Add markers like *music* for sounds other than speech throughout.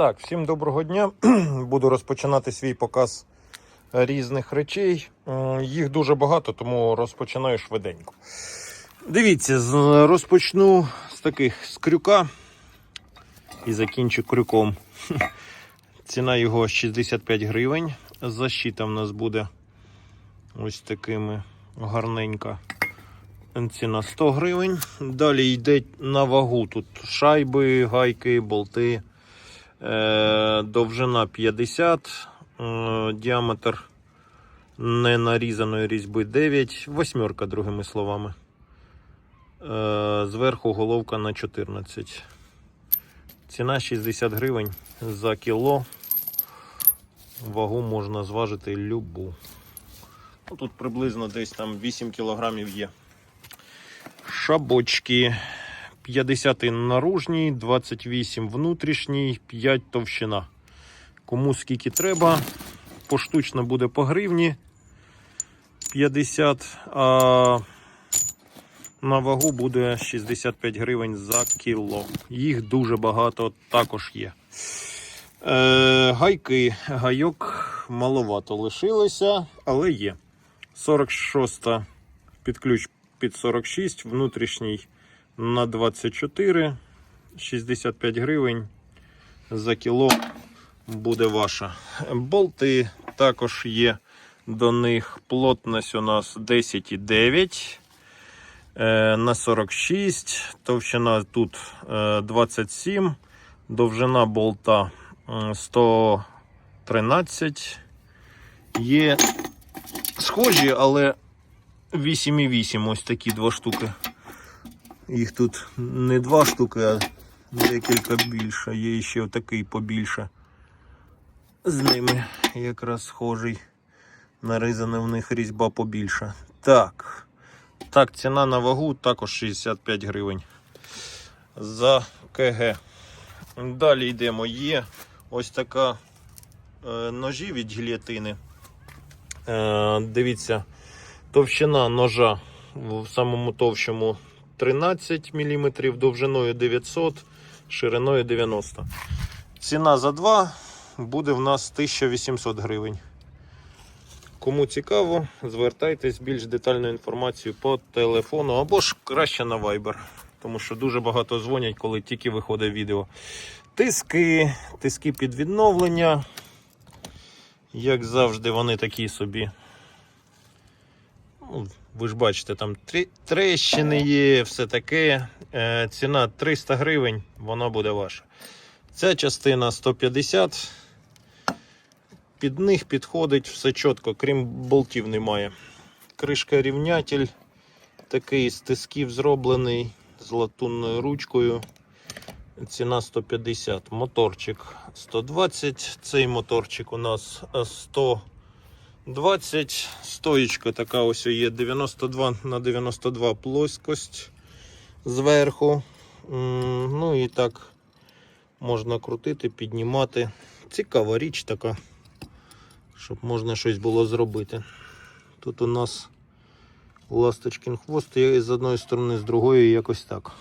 Так, всім доброго дня. *clears throat* Буду розпочинати свій показ різних речей. Їх дуже багато, тому розпочинаю швиденько. Дивіться, розпочну з таких з крюка і закінчу крюком. *laughs* Ціна його 65 гривень. Защита в нас буде ось такими гарненька. Ціна 100 гривень. Далі йде на вагу. Тут шайби, гайки, болти. Е, довжина 50, е, діаметр ненарізаної різьби 9, восьмерка, другими словами. Е, зверху головка на 14. Ціна 60 гривень за кіло. Вагу можна зважити любу. Ну, тут приблизно десь там 8 кілограмів є. Шабочки 50 наружній, 28 внутрішній, 5 товщина. Кому скільки треба. Поштучно буде по гривні 50, а на вагу буде 65 гривень за кіло. Їх дуже багато також є. Е, гайки, гайок маловато лишилося, але є. 46 під ключ під 46, внутрішній на 24, 65 гривень за кіло буде ваша. Болти також є до них. Плотність у нас 10,9 е, на 46, товщина тут е, 27, довжина болта 113. Є схожі, але 8,8 ось такі два штуки. Їх тут не два штуки, а декілька більше. Є ще такий побільше. З ними якраз схожий. Нарізана в них різьба побільша. Так. Так, ціна на вагу також 65 гривень. За КГ. Далі йдемо. Є ось така е, ножі від гільятини. Е, дивіться, товщина ножа в самому товщому 13 мм, довжиною 900, шириною 90. Ціна за 2 буде в нас 1800 гривень. Кому цікаво, звертайтесь більш детальну інформацію по телефону або ж краще на Viber, тому що дуже багато дзвонять, коли тільки виходить відео. Тиски, тиски під відновлення. Як завжди, вони такі собі. Ну, ви ж бачите, там трещини *clears throat* є, все таке. Е, ціна 300 гривень, вона буде ваша. Ця частина 150. Під них підходить все чітко, крім болтів немає. Кришка рівнятель. Такий з тисків зроблений з латунною ручкою. Ціна 150, моторчик 120. Цей моторчик у нас 100 20 стоїчка така ось є 92 на 92 плоскость зверху. Ну і так можна крутити, піднімати. Цікава річ така, щоб можна щось було зробити. Тут у нас ласточкін хвост і з одної сторони, з другої якось так.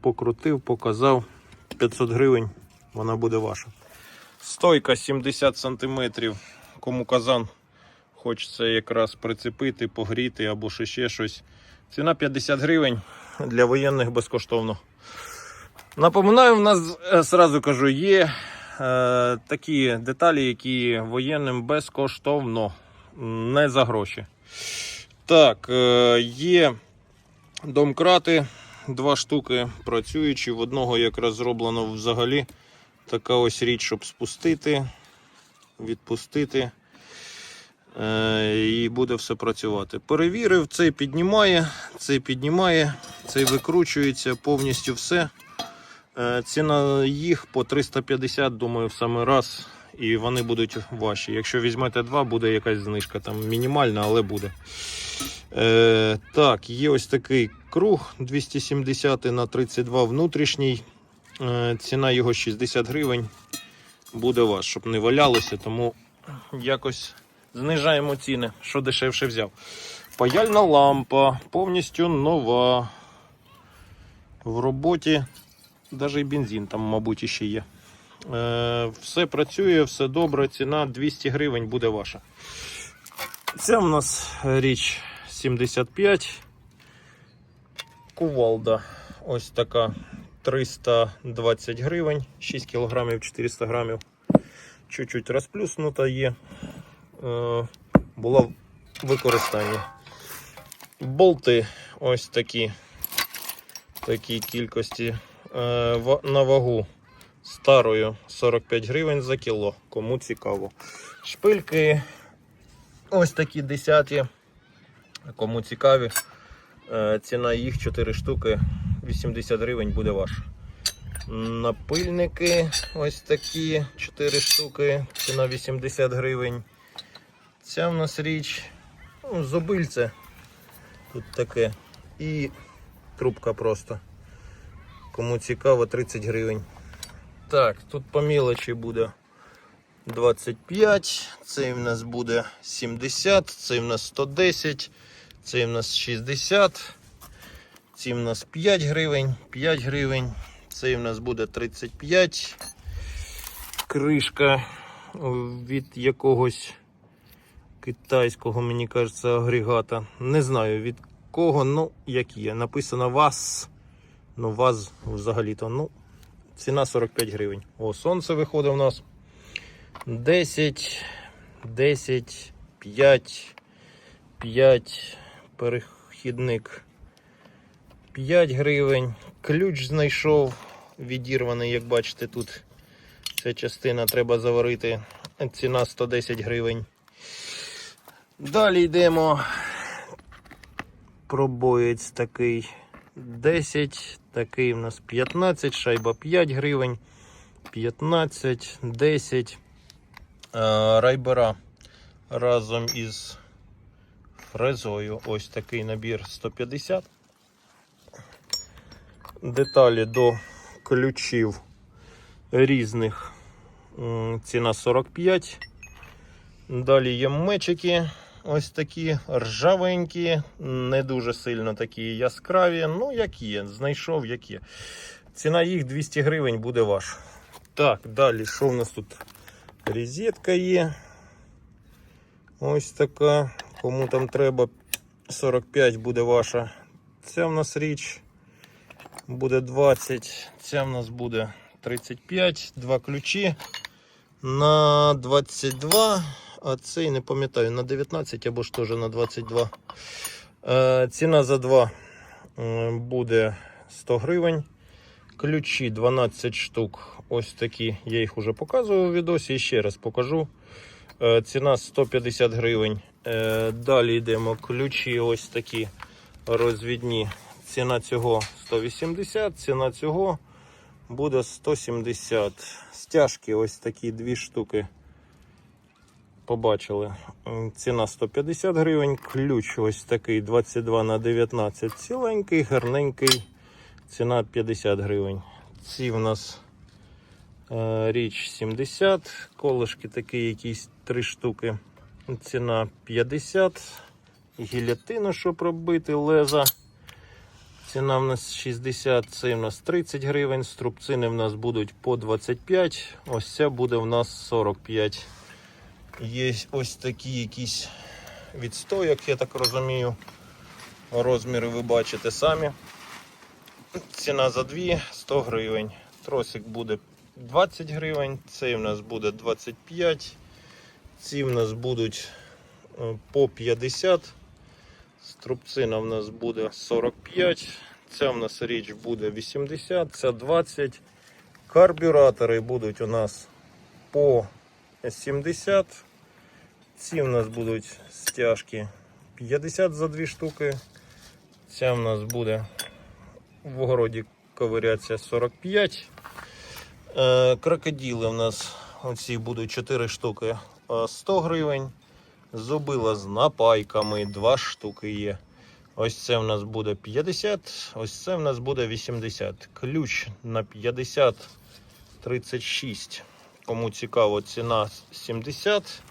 Покрутив, показав. 500 гривень вона буде ваша. Стойка 70 сантиметрів. Кому казан хочеться якраз прицепити, погріти або ще, щось. Ціна 50 гривень для воєнних безкоштовно. Напоминаю, в нас е, сразу кажу, є е, такі деталі, які воєнним безкоштовно, не за гроші. Так, е, є домкрати, два штуки працюючі. В одного якраз зроблено взагалі така ось річ, щоб спустити, відпустити. Е, і буде все працювати. Перевірив, цей піднімає, цей піднімає, цей викручується, повністю все. Е, Ціна їх по 350, думаю, в самий раз. І вони будуть ваші. Якщо візьмете два, буде якась знижка. Там мінімальна, але буде. Е, так, є ось такий круг 270 на 32 внутрішній. Е, ціна його 60 гривень. Буде ваш, щоб не валялося, тому якось знижаємо ціни, що дешевше взяв. Паяльна лампа повністю нова. В роботі навіть і бензин там, мабуть, іще є. Е, все працює, все добре, ціна 200 гривень буде ваша. Це у нас річ 75. Кувалда. Ось така 320 гривень, 6 кг 400 грамів. Чуть-чуть розплюснута є. Е, була в використанні. Болти ось такі. Такі кількості. Е, на вагу старою 45 гривень за кіло. Кому цікаво. Шпильки ось такі 10. Кому цікаві. Е, Ціна їх 4 штуки 80 гривень буде ваша. Напильники ось такі 4 штуки, ціна 80 гривень. Ця в нас річ, ну, зубильце тут таке. І трубка просто. Кому цікаво, 30 гривень. Так, тут по мілочі буде 25, цей в нас буде 70, цей в нас 110, цей в нас 60, цей в нас 5 гривень, 5 гривень, цей в нас буде 35. Кришка від якогось китайського, мені кажеться, агрегата. Не знаю від кого, ну як є. Написано ВАЗ. Ну, ВАЗ взагалі-то. Ну, ціна 45 гривень. О, сонце виходить у нас. 10, 10, 5, 5, перехідник 5 гривень. Ключ знайшов, відірваний, як бачите, тут ця частина треба заварити. Ціна 110 гривень. Далі йдемо. Пробоєць такий 10, такий у нас 15, шайба 5 гривень, 15, 10. Е, Райбера разом із фрезою. Ось такий набір 150. Деталі до ключів різних. Ціна 45. Далі є мечики. Ось такі ржавенькі, не дуже сильно такі яскраві. Ну, як є, знайшов, як. Ціна їх 200 гривень буде ваша. Так, далі, що в нас тут? Розетка є. Ось така. Кому там треба 45 буде ваша. Ця в нас річ буде 20. Ця в нас буде 35. Два ключі на 22. А цей не пам'ятаю, на 19 або ж теж на 22. Е, ціна за 2 е, буде 100 гривень. Ключі 12 штук. Ось такі. Я їх вже показував у відосі і ще раз покажу. Е, ціна 150 гривень. Е, далі йдемо. Ключі ось такі розвідні. Ціна цього 180, ціна цього буде 170. Стяжки ось такі дві штуки. Побачили. Ціна 150 гривень. Ключ ось такий 22 на 19. Ціленький, гарненький. Ціна 50 гривень. Ці в нас е, річ 70. Колишки такі якісь 3 штуки. Ціна 50. Гілятину, щоб робити, леза. Ціна в нас 60, це в нас 30 гривень. Струбцини в нас будуть по 25. Ось ця буде в нас 45. Є ось такі якісь відстояк, я так розумію. Розміри ви бачите самі. Ціна за 2 100 гривень. Тросик буде 20 гривень, цей в нас буде 25. Ці в нас будуть е, по 50. Струбцина в нас буде 45. Ця в нас річ буде 80, ця 20. Карбюратори будуть у нас по 70. Ці в нас будуть стяжки 50 за 2 штуки. Ця в нас буде в огороді ковиряться 45. Е, крокодили в нас оці будуть 4 штуки е, 100 гривень. Зубила з напайками 2 штуки є. Ось це в нас буде 50, ось це в нас буде 80. Ключ на 50 36. Кому цікаво, ціна 70.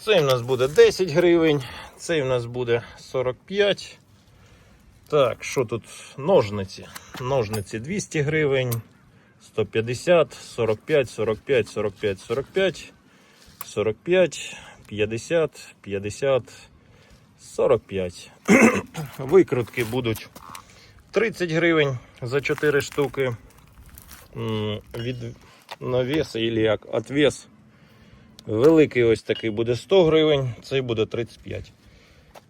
Цей в нас буде 10 гривень, цей в нас буде 45. Так, що тут? Ножниці. Ножниці 200 гривень. 150, 45, 45, 45, 45, 45, 50, 50, 45. Викрутки будуть 30 гривень за 4 штуки. Від навеса, или як отвес. Великий ось такий буде 100 гривень, цей буде 35.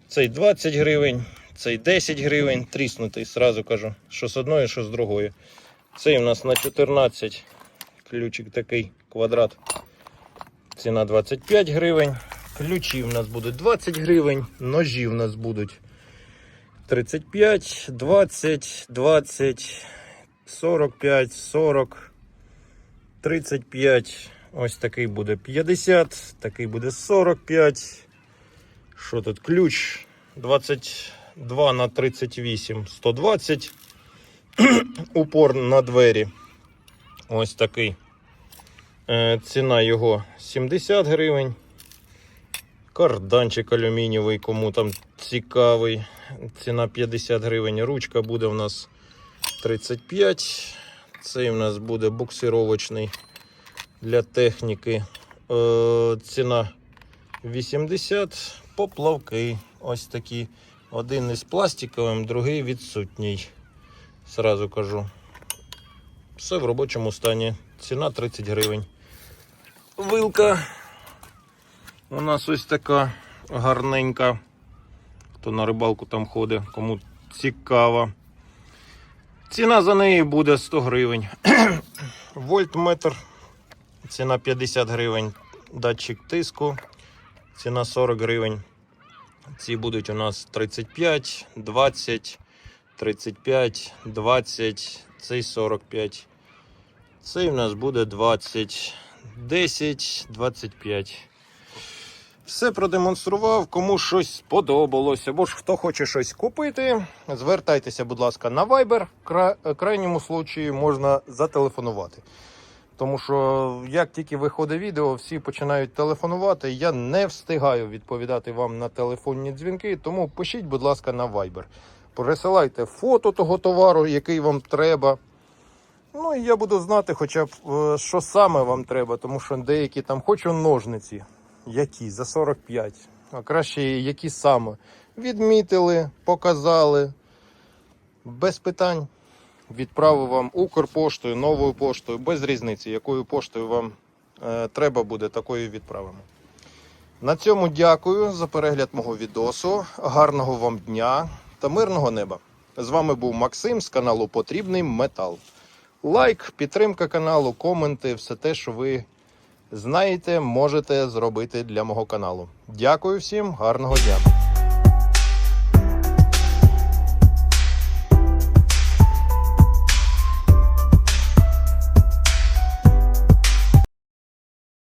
Цей 20 гривень, цей 10 гривень, тріснутий, сразу кажу, що з одної, що з другої. Цей у нас на 14 ключик такий квадрат. Ціна 25 гривень. Ключі в нас будуть 20 гривень, ножі в нас будуть 35, 20, 20, 45, 40, 35. Ось такий буде 50, такий буде 45. Що тут? Ключ 22 на 38, 120. *clears throat* Упор на двері. Ось такий. Е, Ціна його 70 гривень. Карданчик алюмінієвий, кому там цікавий. Ціна 50 гривень. Ручка буде у нас 35. Цей у нас буде буксировочний для техніки. Е, ціна 80. Поплавки. Ось такі. Один із пластиковим, другий відсутній. Сразу кажу. Все в робочому стані. Ціна 30 гривень. Вилка. У нас ось така гарненька. Хто на рибалку там ходить, кому цікаво. Ціна за неї буде 100 гривень. *clears throat* Вольтметр. Ціна 50 гривень. Датчик тиску. Ціна 40 гривень. Ці будуть у нас 35, 20, 35, 20, цей 45. Цей у нас буде 20, 10, 25. Все продемонстрував, кому щось сподобалося, або ж хто хоче щось купити, звертайтеся, будь ласка, на Viber. Кра- крайньому случаї можна зателефонувати. Тому що як тільки виходить відео, всі починають телефонувати. Я не встигаю відповідати вам на телефонні дзвінки, тому пишіть, будь ласка, на Viber. Присилайте фото того товару, який вам треба. Ну і я буду знати, хоча б е, що саме вам треба, тому що деякі там хочу ножниці. Які? За 45. А краще які саме. Відмітили, показали. Без питань. Відправив вам Укрпоштою, новою поштою, без різниці, якою поштою вам е, треба буде, такою відправимо. На цьому дякую за перегляд мого відосу. Гарного вам дня та мирного неба. З вами був Максим з каналу Потрібний Метал. Лайк, підтримка каналу, коменти, все те, що ви знаєте, можете зробити для мого каналу. Дякую всім, гарного дня!